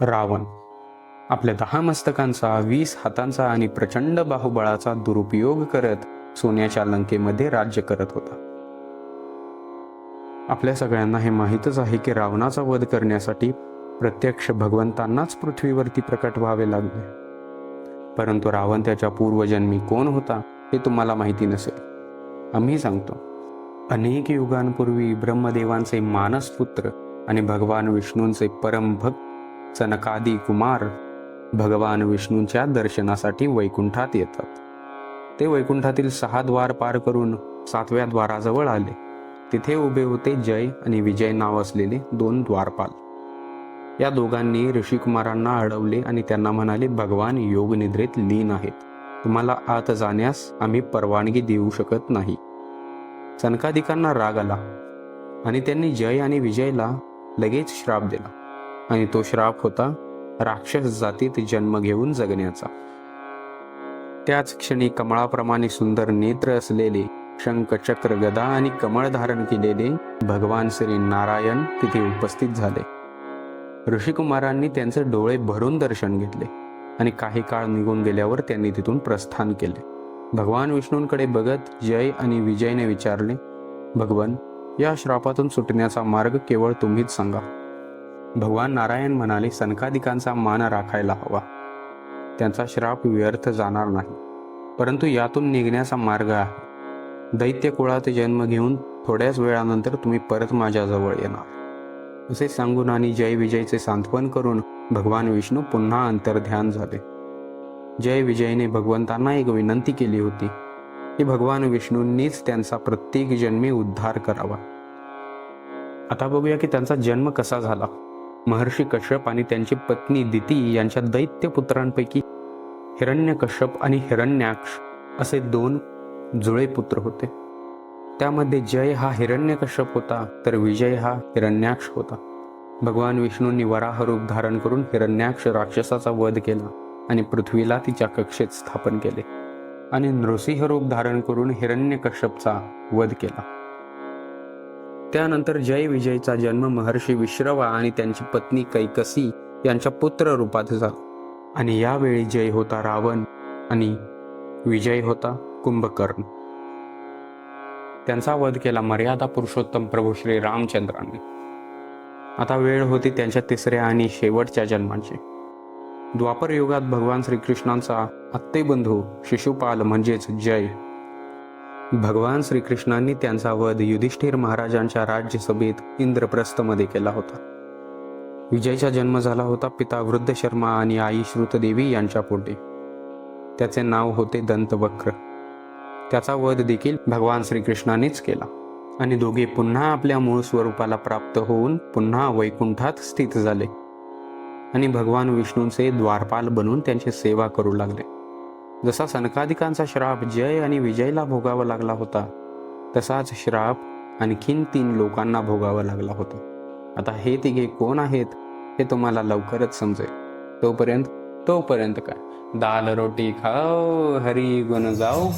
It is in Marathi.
रावण. आपल्या दहा मस्तकांचा वीस हातांचा आणि प्रचंड बाहुबळाचा दुरुपयोग करत सोन्याच्या लंकेमध्ये राज्य करत होता. आपल्या सगळ्यांना हे माहीतच आहे की रावणाचा वध करण्यासाठी प्रत्यक्ष भगवंतांनाच पृथ्वीवरती प्रकट व्हावे लागले. परंतु रावण त्याच्या पूर्वजन्मी कोण होता हे तुम्हाला माहिती नसेल. आम्ही सांगतो. अनेक युगांपूर्वी ब्रह्मदेवांचे मानसपुत्र आणि भगवान विष्णूंचे परमभक्त सनकादी कुमार भगवान विष्णूंच्या दर्शनासाठी वैकुंठात येतात. ते वैकुंठातील सहा द्वार पार करून सातव्या द्वाराजवळ आले. तिथे उभे होते जय आणि विजय नाव असलेले दोन द्वारपाल. या दोघांनी ऋषिकुमारांना अडवले आणि त्यांना म्हणाले भगवान योग निद्रेत लीन आहेत. तुम्हाला आत जाण्यास आम्ही परवानगी देऊ शकत नाही. सनकाधिकांना राग आला आणि त्यांनी जय आणि विजयला लगेच श्राप दिला. आणि तो श्राप होता राक्षस जातीत जन्म घेऊन जगण्याचा. त्याच क्षणी कमळाप्रमाणे सुंदर नेत्र असलेले शंख चक्र गदा आणि कमळ धारण केलेले भगवान श्री नारायण तिथे उपस्थित झाले. ऋषिकुमारांनी त्यांचे डोळे भरून दर्शन घेतले आणि काही काळ निघून गेल्यावर त्यांनी तिथून प्रस्थान केले. भगवान विष्णूंकडे बघत जय आणि विजयने विचारले भगवान या श्रापातून सुटण्याचा मार्ग केवळ तुम्हीच सांगा. भगवान नारायण म्हणाले सनकादिकांचा मान राखायला हवा. त्यांचा श्राप व्यर्थ जाणार नाही. परंतु यातून निघण्याचा मार्ग आहे. दैत्य कुळात जन्म घेऊन थोड्याच वेळानंतर तुम्ही परत माझ्याजवळ येणार. असे सांगून आणि जय विजयचे सांत्वन करून भगवान विष्णू पुन्हा अंतर्ध्यान झाले. जय विजयने भगवंतांना एक विनंती केली होती की भगवान विष्णूंनीच त्यांचा प्रत्येक जन्मी उद्धार करावा. आता बघूया की त्यांचा जन्म कसा झाला. महर्षी कश्यप आणि त्यांची पत्नी दिती यांच्या दैत्य पुत्रांपैकी हिरण्यकश्यप आणि हिरण्याक्ष असे दोन जुळे पुत्र होते. त्यामध्ये जय हा हिरण्यकश्यप होता तर विजय हा हिरण्याक्ष होता. भगवान विष्णूंनी वराह रूप धारण करून हिरण्याक्ष राक्षसाचा वध केला आणि पृथ्वीला तिच्या कक्षेत स्थापन केले. आणि नृसिंह रूप धारण करून हिरण्यकश्यपचा वध केला. त्यानंतर जय विजयचा जन्म महर्षी विश्रवा आणि त्यांची पत्नी कैकसी यांच्या पुत्र रूपात झाला. आणि यावेळी जय होता रावण आणि विजय होता कुंभकर्ण. त्यांचा वध केला मर्यादा पुरुषोत्तम प्रभू श्री रामचंद्रांनी. आता वेळ होती त्यांच्या तिसऱ्या आणि शेवटच्या जन्माची. द्वापर युगात भगवान श्रीकृष्णांचा आत्तेबंधू शिशुपाल म्हणजेच जय भगवान श्रीकृष्णांनी त्यांचा वध युधिष्ठिर महाराजांच्या राज्यसभेत इंद्रप्रस्थमध्ये केला होता. विजयचा जन्म झाला होता पिता वृद्ध शर्मा आणि आई श्रुतदेवी यांच्या पोटे. त्याचे नाव होते दंतवक्र. त्याचा वध देखील भगवान श्रीकृष्णानेच केला. आणि दोघे पुन्हा आपल्या मूळ स्वरूपाला प्राप्त होऊन पुन्हा वैकुंठात स्थित झाले. आणि भगवान विष्णूंचे द्वारपाल बनून त्यांची सेवा करू लागले. जसा सनकादिकांचा श्राप जय आणि विजयला भोगावा लागला होता तसाच श्राप आणखीन तीन लोकांना भोगावा लागला होता. आता हे तिघे कोण आहेत हे तुम्हाला लवकरच समजेल. तोपर्यंत तोपर्यंत काय? दाल रोटी खाओ हरी गुण जाओ.